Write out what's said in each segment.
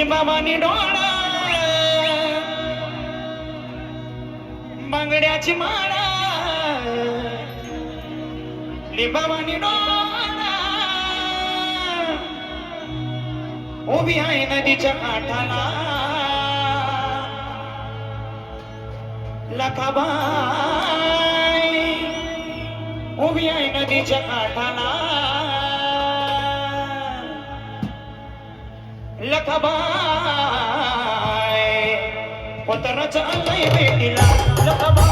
लिंबाबानी डोळा. बांगड्याची माळा. लिंबाबानी डोळा. उभी आहे नदीच्या काठाला. लखाबाई उभी आहे नदीच्या काठाला. लखबाय. पत्राचा आलंय भेटीला लखबाय.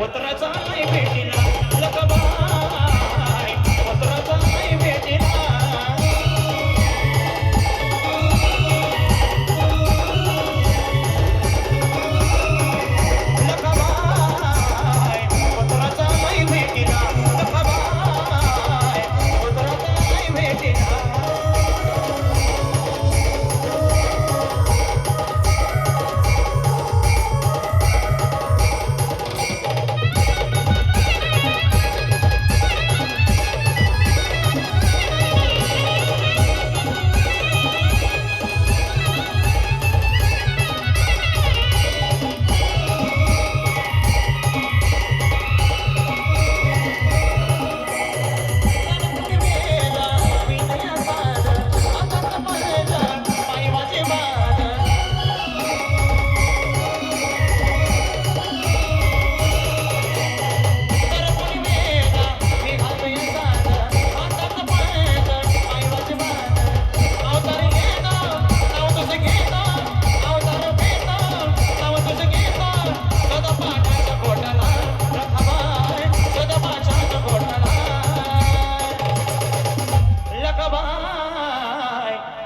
पत्राचा नाही भेटीला लकबा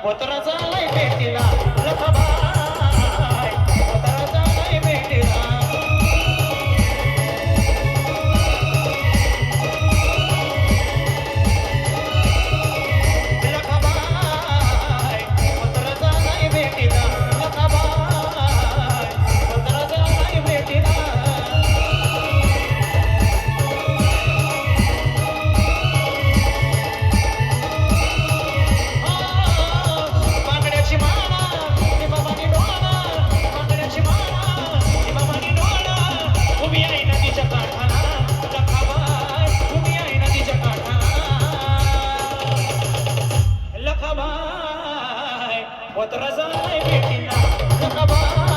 पोत्र चाललाय पेटीला কে না